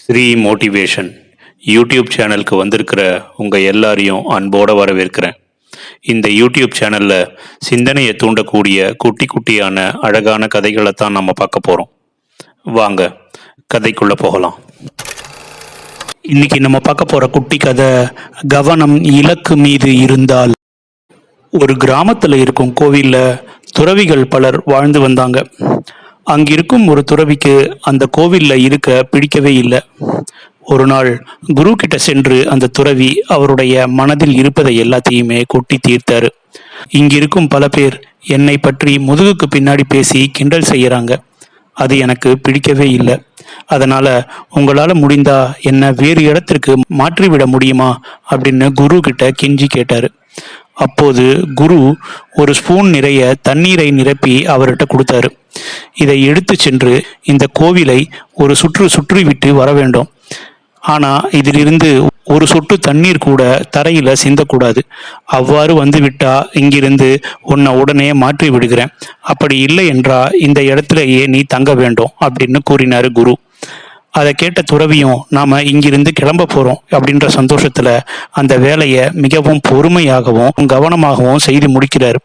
Sri motivation YouTube சேனலுக்கு வந்திருக்கிற உங்கள் எல்லாரையும் அன்போடு வரவேற்கிறேன். இந்த யூடியூப் சேனலில் சிந்தனையை தூண்டக்கூடிய குட்டி குட்டியான அழகான கதைகளை தான் நம்ம பார்க்க போகிறோம் வாங்க கதைக்குள்ளே போகலாம். இன்னைக்கு நம்ம பார்க்க போகிற குட்டி கதை கவனம் இலக்கு மீது இருந்தால். ஒரு கிராமத்தில் இருக்கும் கோவிலில் துறவிகள் பலர் வாழ்ந்து வந்தாங்க. அங்கிருக்கும் ஒரு துறவிக்கு அந்த கோவிலில் இருக்க பிடிக்கவே இல்லை. ஒரு நாள் குரு கிட்ட சென்று அந்த துறவி அவருடைய மனதில் இருப்பதை எல்லாத்தையுமே கொட்டி தீர்த்தாரு. இங்கிருக்கும் பல பேர் என்னை பற்றி முதுகுக்கு பின்னாடி பேசி கிண்டல் செய்யறாங்க. அது எனக்கு பிடிக்கவே இல்லை. அதனால உங்களால முடிந்தா என்ன வேறு இடத்திற்கு மாற்றிவிட முடியுமா அப்படின்னு குரு கிட்ட கெஞ்சி கேட்டாரு. அப்போது குரு ஒரு ஸ்பூன் நிறைய தண்ணீரை நிரப்பி அவர்கிட்ட கொடுத்தாரு. இதை எடுத்து சென்று இந்த கோவிலை ஒரு சுற்று சுற்றி விட்டு வர வேண்டும். ஆனா இதிலிருந்து ஒரு சொட்டு தண்ணீர் கூட தரையில சிந்தக்கூடாது. அவ்வாறு வந்து விட்டா இங்கிருந்து உன்னை உடனே மாற்றி விடுகிறேன். அப்படி இல்லை என்றா இந்த இடத்திலேயே நீ தங்க வேண்டும் அப்படின்னு கூறினாரு குரு. அதை கேட்ட துறவியும் நாம இங்கிருந்து கிளம்ப போறோம் அப்படின்ற சந்தோஷத்துல அந்த வேலையை மிகவும் பொறுமையாகவும் கவனமாகவும் செய்து முடிக்கிறார்.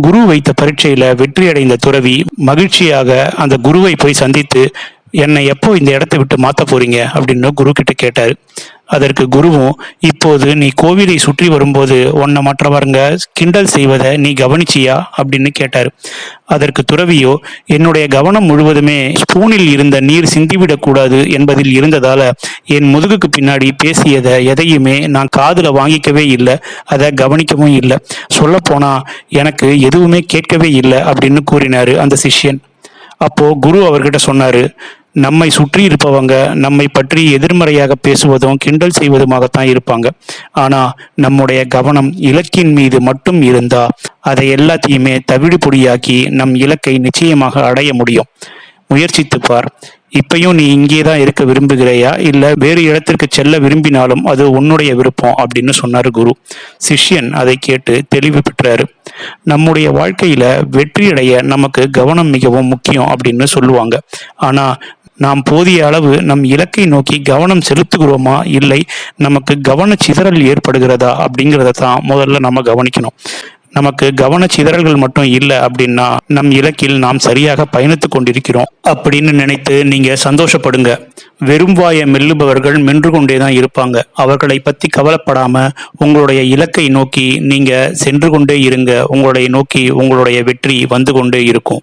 குரு வைத்த பரீட்சையில வெற்றி அடைந்த துறவி மகிழ்ச்சியாக அந்த குருவை போய் சந்தித்து என்னை எப்போ இந்த இடத்தை விட்டு மாற்ற போறீங்க? அப்படின்னு குரு கிட்ட கேட்டார். அதற்கு குருவும் இப்போது நீ கோவிலை சுற்றி வரும்போது உன்னை மற்றவருங்க கிண்டல் செய்வதை நீ கவனிச்சியா? அப்படின்னு கேட்டார். அதற்கு துறவியோ என்னுடைய கவனம் முழுவதுமே ஸ்பூனில் இருந்த நீர் சிந்திவிடக்கூடாது என்பதில் இருந்ததால என் முதுகுக்கு பின்னாடி பேசியதை எதையுமே நான் காதில் வாங்கிக்கவே இல்லை அதை கவனிக்கவும் இல்லை. சொல்ல எனக்கு எதுவுமே கேட்கவே இல்லை அப்படின்னு கூறினார் அந்த சிஷ்யன். அப்போ குரு அவர்கிட்ட சொன்னாரு நம்மை சுற்றி இருப்பவங்க நம்மை பற்றி எதிர்மறையாக பேசுவதும் கிண்டல் செய்வதுமாகத்தான் இருப்பாங்க. ஆனா நம்முடைய கவனம் இலக்கின் மீது மட்டும் இருந்தால் அதை எல்லாத்தையுமே தவிடு பொடியாக்கி நம் இலக்கை நிச்சயமாக அடைய முடியும். முயற்சித்து பார். இப்பயும் நீ இங்கே தான் இருக்க விரும்புகிறையா? இல்லை வேறு இடத்திற்கு செல்ல விரும்பினாலும் அது உன்னுடைய விருப்பம் அப்படின்னு சொன்னார் குரு. சிஷ்யன் அதை கேட்டு தெளிவு பெற்றாரு. நம்முடைய வாழ்க்கையில வெற்றியடைய நமக்கு கவனம் மிகவும் முக்கியம் அப்படின்னு சொல்லுவாங்க. ஆனா நாம் போதிய அளவு நம் இலக்கை நோக்கி கவனம் செலுத்துகிறோமா? இல்லை நமக்கு கவன சிதறல் ஏற்படுகிறதா? அப்படிங்கிறத தான் முதல்ல நம்ம கவனிக்கணும். நமக்கு கவன சிதறல்கள் மட்டும் இல்லை அப்படின்னா நம் இலக்கில் நாம் சரியாக பயணித்து கொண்டிருக்கிறோம் அப்படின்னு நினைத்து நீங்க சந்தோஷப்படுங்க. வெறும் வாயை மெல்லுபவர்கள் மென்று கொண்டே தான் இருப்பாங்க. அவர்களை பத்தி கவலைப்படாம உங்களுடைய இலக்கை நோக்கி நீங்க சென்று கொண்டே இருங்க. உங்களுடைய நோக்கி உங்களுடைய வெற்றி வந்து கொண்டே இருக்கும்.